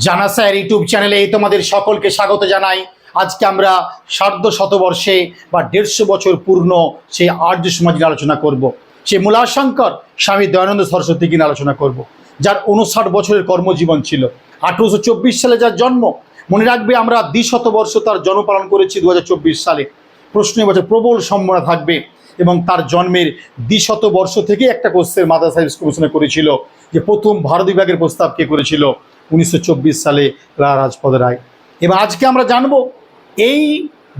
জানা sir YouTube চ্যানেলে এই তোমাদের সকলকে স্বাগত জানাই আজকে আমরা সার্ধ শতবর্ষে বা দেড়শো বছর পূর্ণ সেই আর্য সমাজ নিয়ে আলোচনা করব। সে মূলাশঙ্কর স্বামী দয়ানন্দ সরস্বতীকে নিয়ে আলোচনা করব। যার উনষাট বছরের কর্মজীবন ছিল আঠেরোশো চব্বিশ সালে যার জন্ম, মনে রাখবে আমরা দ্বিশতবর্ষ তার জন্ম পালন করেছি দু হাজার চব্বিশ সালে প্রশ্ন বছর প্রবল সম্ভাবনা থাকবে এবং তার জন্মের দ্বিশত বর্ষ থেকে একটা কোশ্চেন মাদার সাহেব কমিশনে করেছিল যে প্রথম ভারত বিভাগের প্রস্তাব কে করেছিল উনিশশো চব্বিশ সালে লালা রাজপদ রায়। এবার আজকে আমরা জানব, এই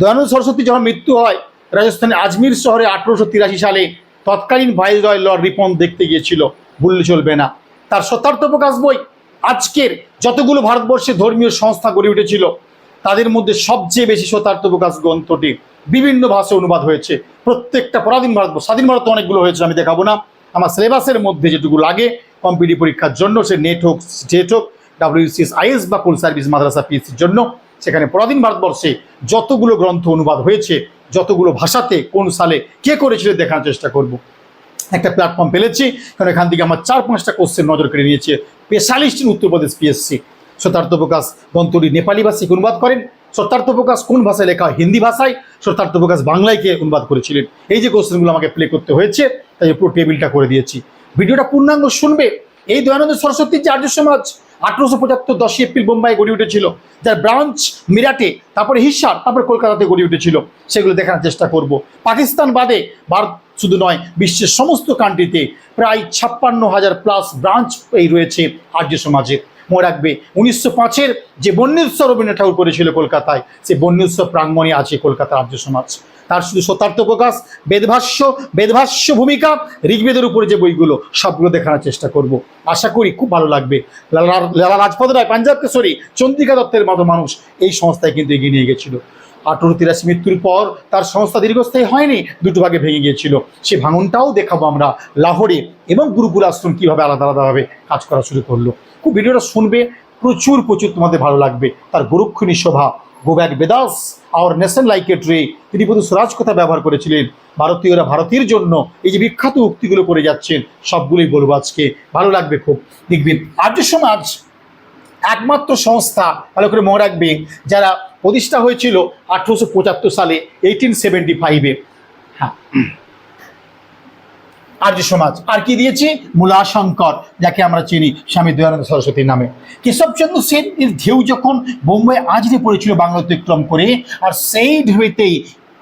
দয়ানন্দ সরস্বতী যখন মৃত্যু হয়, রাজস্থানের আজমির শহরে আঠেরোশো তিরাশি সালে তৎকালীন ভাইসরয় লর্ড রিপন দেখতে গিয়েছিল, ভুললে চলবে না। তার সত্যার্থ প্রকাশ বই, আজকের যতগুলো ভারতবর্ষে ধর্মীয় সংস্থা গড়ে উঠেছিল, তাদের মধ্যে সবচেয়ে বেশি শতার্থ প্রকাশ গ্রন্থটি বিভিন্ন ভাষায় অনুবাদ হয়েছে। প্রত্যেকটা পরাধীন ভারত স্বাধীন ভারত অনেকগুলো হয়েছে, আমি দেখাবো না। আমার সিলেবাসের মধ্যে যেটুকু লাগে কম্পিটিভ পরীক্ষার জন্য সে নেট হোক স্টেট হোক ডাব্লিউসিএস আইএস বা কোল সার্ভিস মাদ্রাসা পিএসসির জন্য সেখানে পরাধীন ভারতবর্ষে যতগুলো গ্রন্থ অনুবাদ হয়েছে, যতগুলো ভাষাতে কোন সালে কে করেছিল দেখানোর চেষ্টা করব। একটা প্ল্যাটফর্ম পেলেছি কারণ এখান থেকে আমার চার পাঁচটা কোশ্চেন নজর কেড়ে নিয়েছে specialist in Uttar Pradesh PSC Satyarth Prakash গ্রন্থটি নেপালি ভাষিক অনুবাদ করেন? শতার্থ প্রকাশ কোন ভাষায় লেখা হিন্দি ভাষায়? শতার্থ প্রকাশ বাংলায়কে অনুবাদ করেছিলেন? এই যে কোশ্চেনগুলো আমাকে প্লে করতে হয়েছে, তাই পুরো টেবিলটা করে দিয়েছি। ভিডিওটা পূর্ণাঙ্গ শুনবে। এই দয়ানন্দ সরস্বতীর যে আর্য সমাজ আঠারোশো পঁচাত্তর দশই এপ্রিল বোম্বাই গড়ে উঠেছিল। যার ব্রাঞ্চ, মিরাটে, তারপরে হিসার, তারপরে কলকাতাতে গড়ে উঠেছিল। সেগুলো দেখার চেষ্টা করব। পাকিস্তান বাদে ভারত শুধু নয়, বিশ্বের সমস্ত কান্ট্রিতে প্রায় ছাপ্পান্ন হাজার প্লাস ব্রাঞ্চ এই রয়েছে আর্য সমাজের। মনে রাখবে, উনিশশো পাঁচের যে বন্যোৎসব রবীন্দ্রনাথ ঠাকুর করেছিল কলকাতায় সে বন্যোৎসব প্রাঙ্গণে আছে কলকাতার আর্য সমাজ। তার শুধু শতার্থ প্রকাশ, বেদভাষ্য বেদভাষ্য ভূমিকা, ঋগ্বেদের উপরে যে বইগুলো, সবগুলো দেখানোর চেষ্টা করব। আশা করি খুব ভালো লাগবে। লালা লাজপত রায়, পাঞ্জাব কেশরী, চন্দ্রিকা দত্তের মতো মানুষ এই সংস্থায় কিন্তু এগিয়ে নিয়ে গেছিল। আঠেরো তিরাশি মৃত্যুর পর তার সংস্থা দীর্ঘস্থায়ী হয়নি, দুটো ভাগে ভেঙে গিয়েছিল। সে ভাঙনটাও দেখাবো আমরা লাহোরে এবং গুরুকুল আশ্রম কীভাবে আলাদা আলাদাভাবে কাজ করা শুরু করল। খুব ভিডিওটা শুনবে, প্রচুর প্রচুর তোমাদের ভালো লাগবে। তার গুরুক্ষণী শোভা go back Vedas our nation like a tree তিনি বধু স্বরাজ কথা ব্যবহার করেছিলেন। ভারতীয়রা ভারতীয় জন্য এই যে বিখ্যাত উক্তিগুলো করে যাচ্ছেন, সবগুলোই বলব আজকে। ভালো লাগবে খুব। দেখবেন, আর্য সমাজ একমাত্র সংস্থা, ভালো করে মনে রাখবে যারা প্রতিষ্ঠা হয়েছিল আঠেরোশো পঁচাত্তর সালে এইটিন সেভেন্টি ফাইভে হ্যাঁ। আর্য সমাজ, আর কি দিয়েছি? মূলাশঙ্কর, যাকে আমরা চিনি, স্বামী দয়ানন্দ সরস্বতীর নামে। কেশবচন্দ্র সেন এর ঢেউ যখন বোম্বাই আজরে পড়েছিল বাংলা অতিক্রম করে, আর সেই ঢেউতেই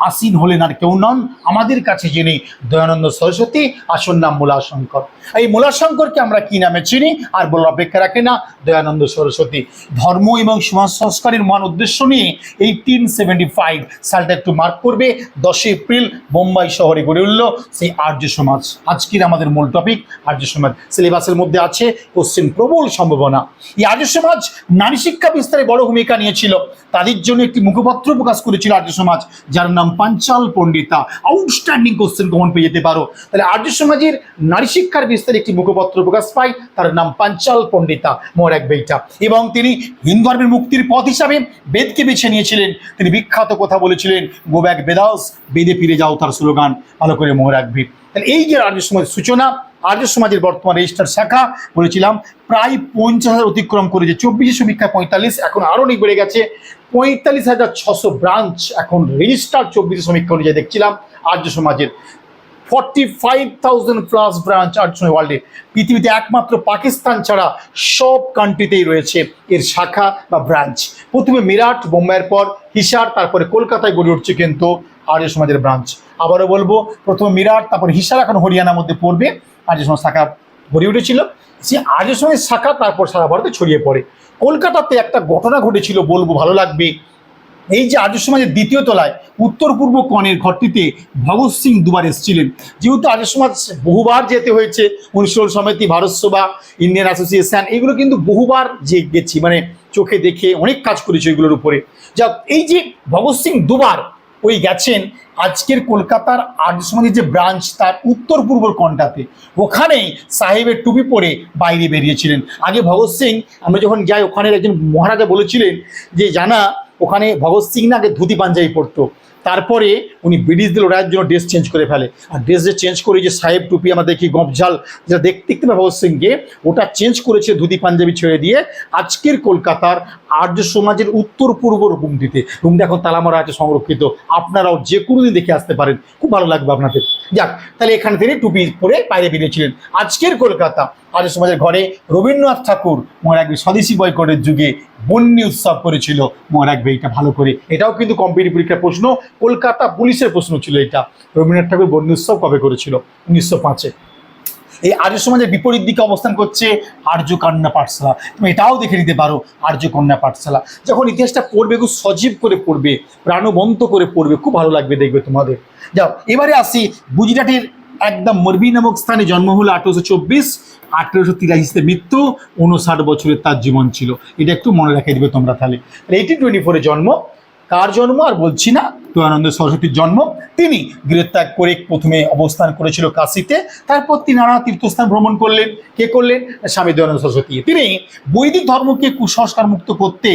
আসীন হলেন আর কেউ নন। আমাদের কাছে যিনি দয়ানন্দ সরস্বতী, আসল নাম মূলাশঙ্কর। এই মূলাশঙ্করকে আমরা কি নামে চিনি? আর বলার অপেক্ষা রাখে না, দয়ানন্দ সরস্বতী। ধর্ম এবং সমাজ সংস্কারের মহান উদ্দেশ্য নিয়ে এইটিন সেভেন্টি ফাইভ সালটা একটু মার্ক করবে। দশই এপ্রিল মুম্বাই শহরে গড়ে উঠল সেই আর্য সমাজ। আজকের আমাদের মূল টপিক আর্য সমাজ। সিলেবাসের মধ্যে আছে কোশ্চেন প্রবল সম্ভাবনা। এই আর্য সমাজ নারী শিক্ষা বিস্তারে বড় ভূমিকা নিয়েছিল। তাদের জন্য একটি মুখপত্র প্রকাশ করেছিল আর্য সমাজ, যার নাম Panchal Pandita outstanding question common পেয়ে যেতে পারো। তাহলে আর্য সমাজের নারী শিক্ষার বিস্তারে একটি মুখপত্র প্রকাশ পায় তার নাম পাঞ্চাল পণ্ডিতা মোর এক বইটা। এবং তিনি হিন্দু ধর্মের মুক্তির পথ হিসাবে বেদকে বেছে নিয়েছিলেন। তিনি বিখ্যাত কথা বলেছিলেন গো ব্যাক বেদাস বেদে ফিরে যাও তার স্লোগান। ভালো করে মনে রাখবে। তাহলে এই যে আর্য সমাজের সূচনা, আর্য সমাজের বর্তমান রেজিস্টার শাখা, বলেছিলাম, প্রায় পঞ্চাশ হাজার অতিক্রম করেছে। চব্বিশে সমীক্ষা পঁয়তাল্লিশ, এখন আরও অনেক বেড়ে গেছে। পঁয়তাল্লিশ হাজার ছশো ব্রাঞ্চ এখন রেজিস্টার চব্বিশ সমীক্ষা অনুযায়ী দেখছিলাম। আর্য সমাজের forty five thousand plus branch Arya Samaj ওয়ার্ল্ডে পৃথিবীতে একমাত্র পাকিস্তান ছাড়া সব কান্ট্রিতেই রয়েছে এর শাখা বা ব্রাঞ্চ প্রথমে মিরাট, বোম্বাইয়ের পর হিসার, তারপরে কলকাতায় গড়ে উঠছে কিন্তু আর্য সমাজের ব্রাঞ্চ আবারও বলব, প্রথমে মিরাট, তারপর হিসার, এখন হরিয়ানার মধ্যে পড়বে। আর্য সমাজ শাখা গড়ে উঠেছিল। সে আর্য সমাজের শাখা, তারপর সারা ভারতে ছড়িয়ে পড়ে। কলকাতাতে একটা ঘটনা ঘটেছিল, বলব ভালো লাগবে। এই যে আর্য সমাজের দ্বিতীয় তলায়, উত্তর পূর্ব কণের ঘরটিতে ভগৎ সিং দুবার এসেছিলেন। যেহেতু আর্য সমাজ বহুবার যেতে হয়েছে, উনিশশো সমিতি ভারত সভা, ইন্ডিয়ান অ্যাসোসিয়েশন, এগুলো কিন্তু বহুবার যে গেছি মানে চোখে দেখে অনেক কাজ করেছে এগুলোর উপরে। যা এই যে ভগৎ সিং দুবার ওই গেছেন আজকের কলকাতার আর্যসমাজের যে ব্রাঞ্চ, তার উত্তর পূর্ব কন্টাতে ওখানেই সাহেবের টুপি পরে বাইরে বেরিয়েছিলেন। আগে ভগৎ সিং, আমরা যখন যাই, ওখানের একজন মহারাজা বলেছিলেন যে, জানা, ওখানে ভগৎ সিং না আগে ধুতি পাঞ্জাবি পরতো। তারপরে উনি ব্রিটিশদের লড়াইয়ের জন্য ড্রেস চেঞ্জ করে ফেলে। আর ড্রেস যে চেঞ্জ করে যে সাহেব টুপি আমরা দেখি গপঝাল যেটা দেখতে দেখতে ভগৎ সিংকে ওটা চেঞ্জ করেছে ধুতি পাঞ্জাবি ছেড়ে দিয়ে আজকের কলকাতার আর্য সমাজের উত্তর পূর্ব রুমটিতে। রুমটা এখন তালামারা আছে সংরক্ষিত। আপনারাও যে কোনো দিন দেখে আসতে পারেন। খুব ভালো লাগবে আপনাদের। যাক, তাহলে এখান থেকে টুপি পরে বাইরে বেরিয়েছিলেন। আজকের কলকাতা আর্য সমাজের ঘরে রবীন্দ্রনাথ ঠাকুর মনে রাখবে স্বদেশী বয়কটের যুগে বন্যী উৎসব করেছিল। মনে রাখবে এটা ভালো করে। এটাও কিন্তু কম্পিটিভ পরীক্ষার প্রশ্ন। কলকাতা পুলিশের প্রশ্ন ছিল এটা। রবীন্দ্রনাথ ঠাকুর বন্যী উৎসব কবে করেছিল? উনিশশো পাঁচে। এই আর্য সমাজের বিপরীত দিকে অবস্থান করছে আর্য কন্যা পাঠশালা। তুমি এটাও দেখে নিতে পারো, আর্য কন্যা পাঠশালা। যখন ইতিহাসটা পড়বে, খুব সজীব করে পড়বে, প্রাণবন্ত করে পড়বে, খুব ভালো লাগবে দেখবে তোমাদের। যাও, এবারে আসি গুজরাটের একদম মরবি নামক স্থানে জন্ম হল আঠেরোশো চব্বিশ, আঠেরোশো তিরাশিতে মৃত্যু, উনষাট বছরের তার জীবন ছিল। এটা একটু মনে রেখে দিবে তোমরা তাহলে। এইটিন টোয়েন্টি ফোরে জন্ম। কার জন্ম আর বলছি না? দয়ানন্দ সরস্বতীর জন্ম। তিনি গৃহত্যাগ করে প্রথমে অবস্থান করেছিল কাশিতে। তারপর তিনি নানা তীর্থস্থান ভ্রমণ করলেন। কে করলেন? স্বামী দয়ানন্দ সরস্বতী। তিনি বৈদিক ধর্মকে কুসংস্কার মুক্ত করতে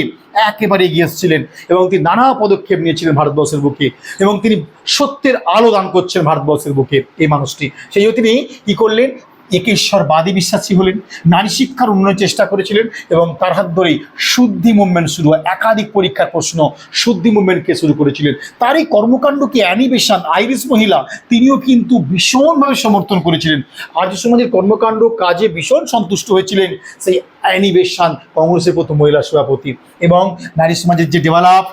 একেবারে এগিয়ে এসেছিলেন এবং তিনি নানা পদক্ষেপ নিয়েছিলেন ভারতবর্ষের বুকে এবং তিনি সত্যের আলো দান করছেন ভারতবর্ষের বুকে। এই মানুষটি। সেই জন্য তিনি কি করলেন? একেশ্বরবাদী বিশ্বাসী হলেন, নারী শিক্ষার উন্নয়ন চেষ্টা করেছিলেন এবং তার হাত ধরেই শুদ্ধি মুভমেন্ট শুরু হয়। একাধিক পরীক্ষার প্রশ্ন শুদ্ধি মুভমেন্টকে শুরু করেছিলেন। তার এই কর্মকাণ্ডকে অ্যানিবেশন আইরিশ মহিলা, তিনিও কিন্তু ভীষণভাবে সমর্থন করেছিলেন। আর্য সমাজের কর্মকাণ্ড কাজে ভীষণ সন্তুষ্ট হয়েছিলেন। সেই অ্যানিবেশন কংগ্রেসের প্রথম মহিলা সভাপতি এবং নারী সমাজের যে ডেভেলপ,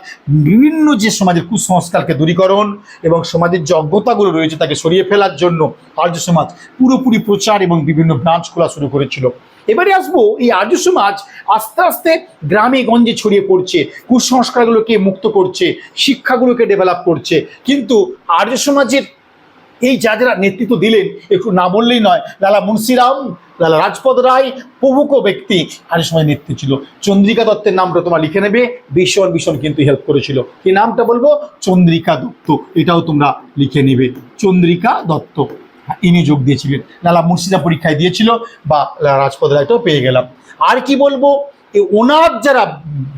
বিভিন্ন যে সমাজের কুসংস্কারকে দূরীকরণ এবং সমাজের যে অজ্ঞতাগুলো রয়েছে তাকে সরিয়ে ফেলার জন্য আর্য সমাজ পুরোপুরি প্রচার এবং বিভিন্ন ব্রাঞ্চ খোলা শুরু করেছিল। এবারে আসব এই আর্য সমাজ আস্তে আস্তে গ্রামে গঞ্জে ছড়িয়ে পড়ছে, কুসংস্কারগুলোকে মুক্ত করছে, শিক্ষাগুলোকে ডেভেলপ করছে। কিন্তু আর্য সমাজের এই যা যারা নেতৃত্ব দিলেন একটু না বললেই নয় লালা মুন্সিরাম লালা রাজপদ রায় প্রমুখ ব্যক্তি আর্য সমাজের নেতৃত্ব ছিল। চন্দ্রিকা দত্তের নামটা তোমরা লিখে নেবে ভীষণ ভীষণ কিন্তু হেল্প করেছিল। কি নামটা বলব? চন্দ্রিকা দত্ত এটাও তোমরা লিখে নেবে। চন্দ্রিকা দত্ত হ্যাঁ, ইনি যোগ দিয়েছিলেন। লালা মুর্শিদা পরীক্ষায় দিয়েছিল বা লালা রাজপদ রায়টাও পেয়ে গেলাম। আর কি বলব? এই ওনার যারা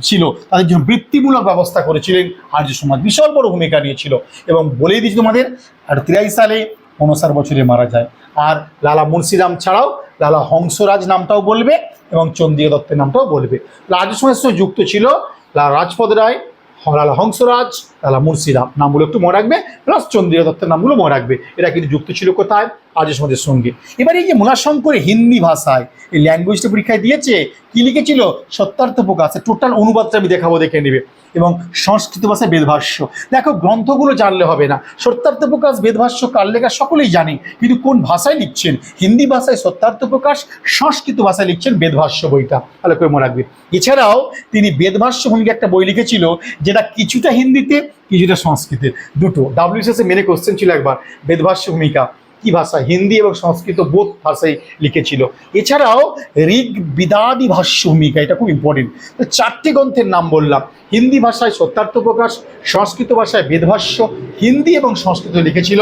ছিল, তাদের জন্য বৃত্তিমূলক ব্যবস্থা করেছিলেন। আর্য সমাজ বিশাল বড় ভূমিকা নিয়েছিল। এবং বলেই দিচ্ছি তোমাদের, আর তিরাশি সালে উনষাট বছরে মারা যায়। আর লালা মুন্সিরাম ছাড়াও লালা হংসরাজ নামটাও বলবে এবং চন্দ্রীয় দত্তের নামটাও বলবে। আর্য সমাজের সঙ্গে যুক্ত ছিল লালা রাজপদ রায়, লালা হংসরাজ লালা মুর্শিরাম নামগুলো একটু মনে রাখবে, প্লাস চন্দ্রিকা দত্তের নামগুলো মনে রাখবে। এরা কিন্তু যুক্ত ছিল কোথায়? আর্য সমাজের সঙ্গে। এবার এই যে মুলাশঙ্করে হিন্দি ভাষায় এই ল্যাঙ্গুয়েজটা পরীক্ষায় দিয়েছে, কি লিখেছিল? সত্যার্থ প্রকাশ টোটাল অনুবাদটা আমি দেখাবো, দেখে নেবে। এবং সংস্কৃত ভাষায় বেদভাষ্য। দেখো, গ্রন্থগুলো জানলে হবে না। সত্যার্থ প্রকাশ, বেদভাষ্য, কার লেখা, সকলেই জানি। কিন্তু কোন ভাষায় লিখছেন? হিন্দি ভাষায় সত্যার্থ প্রকাশ, সংস্কৃত ভাষায় লিখছেন বেদভাষ্য বইটা। ভালো করে মনে রাখবে। এছাড়াও তিনি বেদভাষ্য ভূমিকা একটা বই লিখেছিল, যেটা কিছুটা হিন্দিতে কিছুটা সংস্কৃতের। দুটো ডাব্লিউসিএস মেনে কোশ্চেন ছিল একবার, বেদভাষ্য ভূমিকা, কি ভাষা? হিন্দি এবং সংস্কৃত বোধ ভাষায় লিখেছিল। এছাড়াও ঋগ বিদাদি ভাষ্য ভূমিকা, এটা খুব ইম্পর্টেন্ট তো চারটি গ্রন্থের নাম বললাম। হিন্দি ভাষায় সত্যার্থ প্রকাশ, সংস্কৃত ভাষায় বেদভাষ্য, হিন্দি এবং সংস্কৃত লিখেছিল।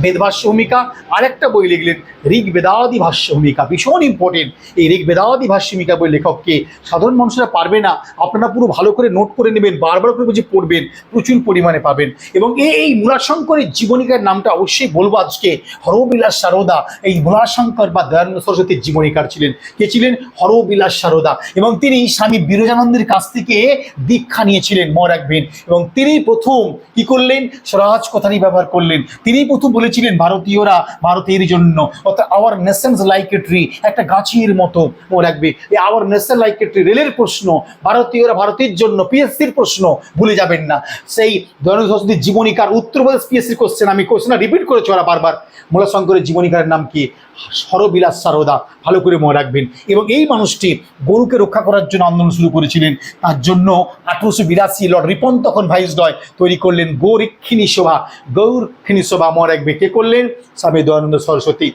বেদভাষ্য ভূমিকা আরেকটা বই লিখলেন ঋগ বেদাদি ভাষ্য ভূমিকা ভীষণ ইম্পর্টেন্ট এই ঋগ বেদাদি ভাষ্য ভূমিকা বই লেখককে সাধারণ মানুষরা পারবে না। আপনারা পুরো ভালো করে নোট করে নেবেন, বারবার করে বুঝে পড়বেন, প্রচুর পরিমাণে পাবেন। এবং এই মূলাশঙ্করের জীবনীকার নামটা অবশ্যই বলব আজকে। হরবিলাস সারদা, এই মূলাশঙ্কর বা দয়ানন্দ সরস্বতীর জীবনীকার ছিলেন। কে ছিলেন? হরবিলাস সারদা। এবং তিনি স্বামী বিরজানন্দের কাছ থেকে দীক্ষা নিয়েছিলেন মনে রাখবেন এবং তিনি প্রথম কি করলেন? স্বরাজ কথাটি ব্যবহার করলেন। তিনি প্রথম বলেছিলেন ভারতীয়রা ভারতের জন্য। অর্থাৎ our nations like a tree একটা গাছের মতো রাখবে। এই our nation like a tree রেলের প্রশ্ন, ভারতীয়রা ভারতের জন্য পিএসসির প্রশ্ন ভুলে যাবেন না। সেই দয়ানন্দ সরস্বতীর জীবনীকার উত্তরপ্রদেশ পিএসসির কোশ্চেন আমি কোশ্চেন রিপিট করেছি ওরা বারবার। মূলাশঙ্করের জীবনীকারের নাম কি? হরবিলাস সারদা ভালো করে মনে রাখবেন। এবং এই মানুষটি গরুকে রক্ষা করার জন্য আন্দোলন শুরু করেছিলেন। তার জন্য আঠারোশো বিরাশি লর্ড রিপন তখন ভাইস ডয় তৈরি করলেন গৌরক্ষিণী সভা গৌরক্ষিণী সভা মনে রাখবে কে করলেন? স্বামী দয়ানন্দ সরস্বতী।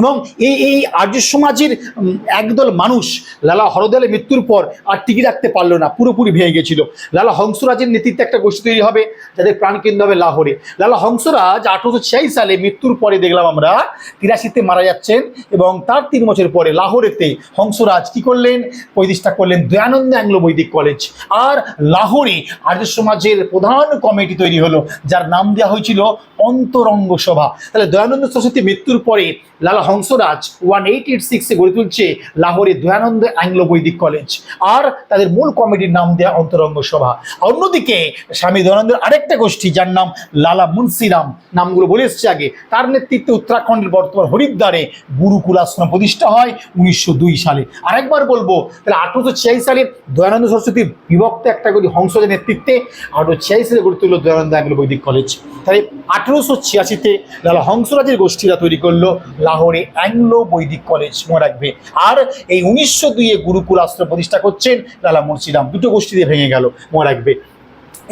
এবং এই এই আর্য সমাজের একদল মানুষ লালা হরদলের মৃত্যুর পর আর টিকে রাখতে পারল না, পুরোপুরি ভেঙে গেছিল। লালা হংসরাজের নেতৃত্বে একটা গোষ্ঠী তৈরি হবে, যাদের প্রাণকেন্দ্র হবে লাহোরে। লালা হংসরাজ আঠারোশো ছিয়াশি সালে মৃত্যুর পরে দেখলাম আমরা, তিরাশিতে মারা যাচ্ছেন এবং তার তিন বছর পরে লাহোরেতে হংসরাজ কি করলেন? প্রতিষ্ঠা করলেন দয়ানন্দ অ্যাংলো বৈদিক কলেজ। আর লাহোরে আর্য সমাজের প্রধান কমিটি তৈরি হলো, যার নাম দেওয়া হয়েছিল অন্তরঙ্গ সভা। তাহলে দয়ানন্দ সরস্বতী মৃত্যুর পরে লালা হংসরাজ ওয়ান এইট এইট সিক্সে গড়ে তুলছে লাহোরে দয়ানন্দ অ্যাংলো বৈদিক কলেজ আর তাদের মূল কমিটির নাম দেয়া অন্তরঙ্গ সভা। অন্যদিকে স্বামী দয়ানন্দের আরেকটা গোষ্ঠী, যার নাম লালা মুন্সিরাম, নামগুলো বলে এসছে আগে। তার নেতৃত্বে উত্তরাখণ্ডের বর্তমান হরিদ্বারে গুরুকুল আশ্রম প্রতিষ্ঠা হয় উনিশশো দুই সালে। আরেকবার বলব, তাহলে আঠারোশো ছিয়াশি সালে দয়ানন্দ সরস্বতীর বিভক্ত একটা গতি হংসদের নেতৃত্বে আঠারোশো ছিয়াশি সালে গড়ে তুললো দয়ানন্দ অ্যাংলো বৈদিক কলেজ তাই আঠেরোশো ছিয়াশিতে লালা হংসরাজের গোষ্ঠীরা তৈরি করল লাহোরে অ্যাংলো বৈদিক কলেজ মনে রাখবে। আর এই উনিশশো দুইয়ে গুরুকুল আশ্রম প্রতিষ্ঠা করছেন লালা মুন্সিরাম। দুটো গোষ্ঠী দিয়ে ভেঙে গেল মনে রাখবে।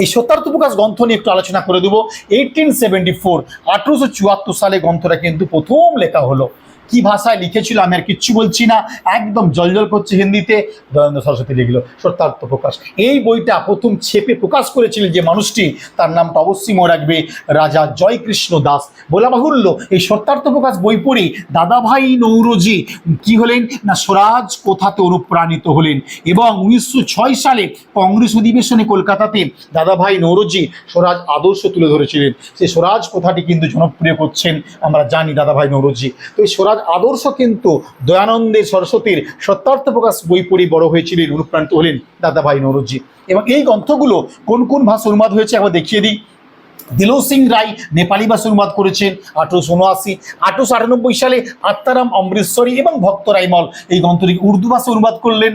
এই সত্যার্থ প্রকাশ গ্রন্থ নিয়ে একটু আলোচনা করে দেবো। এইটিন সেভেন্টি ফোর আঠেরোশো চুয়াত্তর সালে গ্রন্থটা কিন্তু প্রথম লেখা হলো। কি ভাষায় লিখেছিল আমি আর কিচ্ছু বলছি না। একদম জলজল করছে হিন্দিতে। দয়ানন্দ সরস্বতী লিখল, সত্যার্থ প্রকাশ। এই বইটা প্রথম ছেপে প্রকাশ করেছিলেন যে মানুষটি, তার নামটা অবশ্যই মনে রাখবে, রাজা জয়কৃষ্ণ দাস। বলা বাহুল্য, এই সত্যার্থ প্রকাশ বই পড়ে দাদাভাই নৌরজি কি হলেন না স্বরাজ কোথাতে অনুপ্রাণিত হলেন? এবং উনিশশো ছয় সালে কংগ্রেস অধিবেশনে কলকাতাতে দাদাভাই নৌরজি স্বরাজ আদর্শ তুলে ধরেছিলেন। সেই স্বরাজ কথাটি কিন্তু জনপ্রিয় করছেন, আমরা জানি দাদাভাই নৌরজি। তো এই স্বরাজ আদর্শ কিন্তু দয়ানন্দে সরস্বতীর সত্যার্থ প্রকাশ বই পড়ে বড় হয়েছিলেন অনুপ্রাণিত হলেন দাদাভাই নরজি এবং এই গ্রন্থগুলো কোন কোন ভাষা অনুবাদ হয়েছে একবার দেখিয়ে দিই। দিলো সিং রায় নেপালি ভাষা অনুবাদ করেছেন আঠারোশো উনআশি, আঠারোশো আটানব্বই সালে আত্মারাম অমৃতসরী এবং ভক্ত রাইমল এই গ্রন্থটি উর্দু ভাষা অনুবাদ করলেন।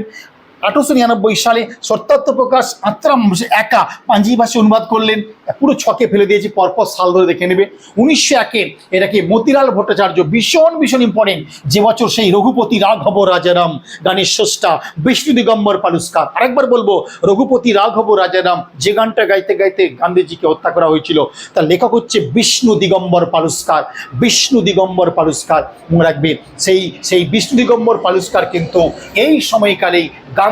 আঠারোশো নিরানব্বই সালে সত্যার্থ প্রকাশ আত্মারাম একা পাঞ্জাবি ভাষায় অনুবাদ করলেন। পুরো ছকে ফেলে দিয়েছি, পরপর সাল ধরে দেখে নেবে। উনিশশো একে এটাকে মতিলাল ভট্টাচার্য ভীষণ ভীষণ ইম্পর্টেন্ট যে বছর সেই রঘুপতি রাঘব রাজারাম, গানের স্রষ্টা বিষ্ণু দিগম্বর পালুস্কার। আরেকবার বলব, রঘুপতি রাঘব রাজারাম যে গানটা গাইতে গাইতে গান্ধীজিকে হত্যা করা হয়েছিল, তার লেখক হচ্ছে বিষ্ণু দিগম্বর পালুস্কার। বিষ্ণু দিগম্বর পালুস্কার। মনে রাখবে, সেই সেই বিষ্ণু দিগম্বর পালুস্কার কিন্তু এই সময়কালেই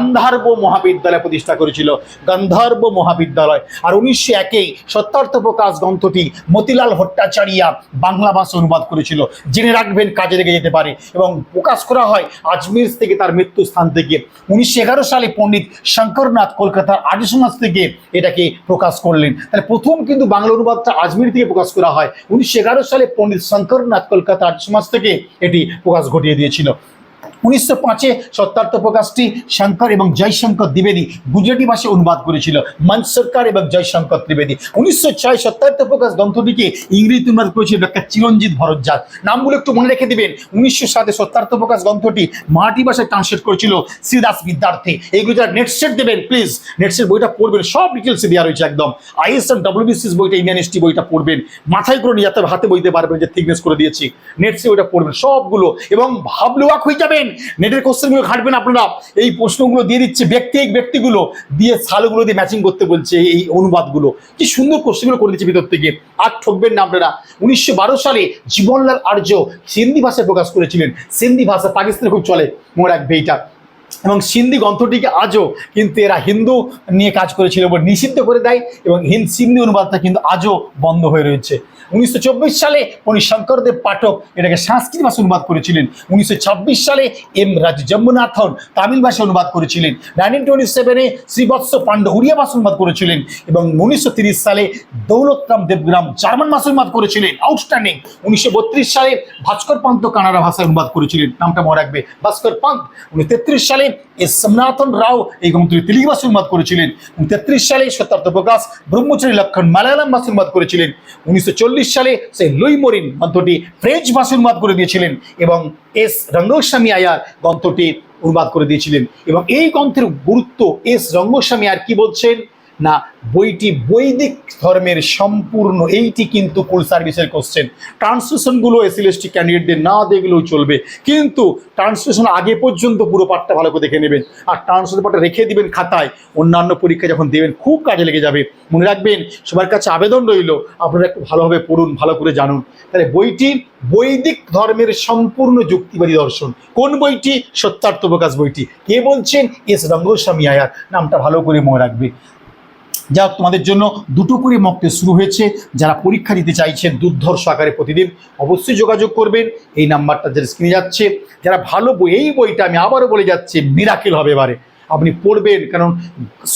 গান্ধার্ব মহাবিদ্যালয় প্রতিষ্ঠা করেছিল, গান্ধার্ব মহাবিদ্যালয়। আর উনিশশো একেই সত্যার্থ প্রকাশ গ্রন্থটি মতিলাল ভট্টাচারিয়া বাংলা ভাষা অনুবাদ করেছিল। জেনে রাখবেন কাজে লেগে যেতে পারে এবং প্রকাশ করা হয় আজমির থেকে তার মৃত্যু স্থান থেকে। উনিশশো এগারো সালে পণ্ডিত শঙ্করনাথ কলকাতার আর্য সমাজ থেকে এটাকে প্রকাশ করলেন। তাহলে প্রথম কিন্তু বাংলা অনুবাদটা আজমির থেকে প্রকাশ করা হয়। উনিশশো এগারো সালে পণ্ডিত শঙ্করনাথ কলকাতা আর্য সমাজ থেকে এটি প্রকাশ ঘটিয়ে দিয়েছিল। উনিশশো পাঁচে সত্যার্থ প্রকাশটি শঙ্কর এবং জয়শঙ্কর দ্বিবেদী গুজরাটি ভাষায় অনুবাদ করেছিল। মঞ্চ সরকার এবং জয়শঙ্কর ত্রিবেদী। উনিশশো ছয় সত্যার্থ প্রকাশ গ্রন্থটিকে ইংরেজিতে অনুবাদ করেছিল ডক্টর চিরঞ্জিত ভরদ্বাজ। নামগুলো একটু মনে রেখে দিবেন। উনিশশো সাতে সত্যার্থ প্রকাশ গ্রন্থটি মারাঠি ভাষায় ট্রান্সলেট করেছিল শ্রীদাস বিদ্যার্থী। এইগুলো যারা নেট সেট দেবেন প্লিজ নেট সেট বইটা পড়বেন, সব ডিটেলসে দেওয়া রয়েছে একদম। আইএস এন্ড ডব্লিউবিসিস বইটা, ইন্ডিয়ান এসটি বইটা পড়বেন। মাথায় করে নিয়ে হাতে বইতে পারবেন যে থিকনেস করে দিয়েছি। নেট সে ওইটা পড়বেন, সবগুলো। এবং ভাবলে অবাক হয়ে যাবেন। নেটের কোশ্চেনগুলো ঘাটবেন আপনারা। এই প্রশ্নগুলো দিয়ে দিচ্ছে ব্যক্তি ব্যক্তিগুলো দিয়ে সালগুলো দিয়ে ম্যাচিং করতে বলছে এই অনুবাদগুলো। কি সুন্দর কোশ্চেনগুলো করে দিচ্ছে ভিতর থেকে। আর ঠকবেন না আপনারা। উনিশশো বারো সালে জীবনলাল আর্য সিন্ধি ভাষায় প্রকাশ করেছিলেন। সিন্ধি ভাষা পাকিস্তানে খুব চলে মনে রাখবে এইটা এবং সিন্ধি গ্রন্থটিকে আজও কিন্তু এরা হিন্দু নিয়ে কাজ করেছিল নিষিদ্ধ করে দেয় এবং হিন্দ সিন্ধি অনুবাদটা কিন্তু আজও বন্ধ হয়ে রয়েছে। উনিশশো চব্বিশ সালে উনি শঙ্করদেব পাঠক এটাকে সংস্কৃত ভাষা অনুবাদ করেছিলেন। উনিশশো ছাব্বিশ সালে এম রাজ জম্মুনাথন তামিল ভাষা অনুবাদ করেছিলেন। নাইনটিন টোয়েন্টি সেভেনে শ্রীবৎস পাণ্ড উড়িয়া ভাষা অনুবাদ করেছিলেন এবং উনিশশো সালে দৌলতরাম দেবগ্রাম জার্মান ভাষা অনুবাদ করেছিলেন। আউটস্ট্যান্ডিং। উনিশশো বত্রিশ সালে ভাস্কর পান্ত কানাডা ভাষায় অনুবাদ করেছিলেন। নামটা মনে রাখবে, ভাস্কর পান্ত। উনি তেত্রিশ সালে এস সোমনাথন রাও এই গ্রন্থটি তেলুগু ভাষা অনুবাদ করেছিলেন। তেত্রিশ সালে সত্যার্থ প্রকাশ ব্রহ্মচারী লক্ষণ মালায়ালাম ভাষা অনুবাদ করেছিলেন। উনিশশো চল্লিশ সালে সেই লুই মরিন গ্রন্থটি ফ্রেঞ্চ ভাষা অনুবাদ করে দিয়েছিলেন এবং এস রঙ্গস্বামী আয়ার গ্রন্থটি অনুবাদ করে দিয়েছিলেন। এবং এই গ্রন্থের গুরুত্ব এস রঙ্গস্বামী আর কি বলছেন? না, বইটি বৈদিক ধর্মের সম্পূর্ণ, এইটি কিন্তু ফুল সার্ভিসের কোশ্চেন ট্রান্সলেশনগুলো এসিএসটি ক্যান্ডিডেটদের না দেখলেও চলবে। কিন্তু ট্রান্সলেশন আগে পর্যন্ত পুরো পাঠটা ভালো করে দেখে নেবেন। আর ট্রান্সলেশন পাঠটা রেখে দিবেন খাতায়। অন্যান্য পরীক্ষা যখন দেবেন, খুব কাজে লেগে যাবে। মনে রাখবেন, সবার কাছে আবেদন রইল, আপনারা একটু ভালোভাবে পড়ুন, ভালো করে জানুন। তাহলে বইটি বৈদিক ধর্মের সম্পূর্ণ যুক্তিবাদী দর্শন। কোন বইটি? সত্যার্থ প্রকাশ বইটি। কে বলছেন? এস. রঙ্গস্বামী আয়ার। নামটা ভালো করে মনে রাখবে। যা তোমাদের জন্য দুটো করে মক টেস্ট শুরু হয়েছে। যারা পরীক্ষা দিতে চাইছেন দুর্ধর্ষ আকারে প্রতিদিন, অবশ্যই যোগাযোগ করবেন। এই নাম্বারটা যারা স্ক্রিনে যাচ্ছে, যারা ভালো বই, এই বইটা আমি আবারও বলে যাচ্ছি মিরাকেল হবে এবারে। আপনি পড়বেন, কারণ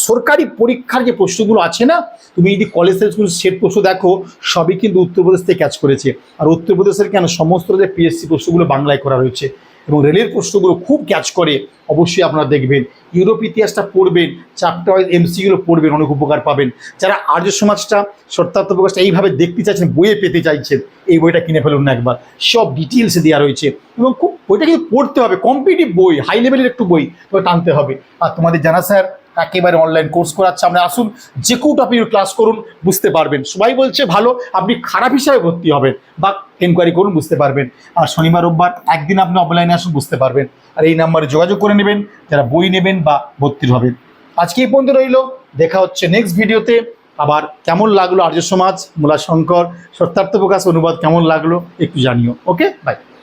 সরকারি পরীক্ষার যে প্রশ্নগুলো আছে না, তুমি যদি কলেজের স্কুল সেট প্রশ্ন দেখো, সবই কিন্তু উত্তরপ্রদেশ থেকে ক্যাচ করেছে। আর উত্তরপ্রদেশের কেন, সমস্ত যে পিএসসি প্রশ্নগুলো বাংলায় করা রয়েছে। এবং রেলের প্রশ্নগুলো খুব ক্যাচ করে, অবশ্যই আপনারা দেখবেন। ইউরোপ ইতিহাসটা পড়বেন চ্যাপ্টার ওয়াইজ এমসিগুলো পড়বেন, অনেক উপকার পাবেন। যারা আর্য সমাজটা, সত্যার্থ প্রকাশটা এইভাবে দেখতে চাইছেন, বইয়ে পেতে চাইছেন, এই বইটা কিনে ফেলুন না একবার। সব ডিটেলসে দেওয়া রয়েছে। এবং খুব, বইটা কিন্তু পড়তে হবে কম্পিটিভ বই হাই লেভেলের একটু বই তবে টানতে হবে। আর তোমাদের জানা স্যার একেবারে অনলাইন কোর্স করাচ্ছে। আপনি আসুন, যে কেউ টপিকের ক্লাস করুন, বুঝতে পারবেন। সবাই বলছে ভালো, আপনি খারাপ হিসাবে ভর্তি হবেন, বা এনকোয়ারি করুন, বুঝতে পারবেন। আর শনিবার, রোববার, একদিন আপনি অফলাইনে আসুন, বুঝতে পারবেন। আর এই নাম্বারে যোগাযোগ করে নেবেন, যারা বই নেবেন বা ভর্তির হবেন। আজকে এই পর্যন্ত রইল। দেখা হচ্ছে নেক্সট ভিডিওতে আবার কেমন লাগল আর্য সমাজ মূলা শঙ্কর সত্যার্থ প্রকাশ অনুবাদ কেমন লাগল একটু জানিও। Okay bye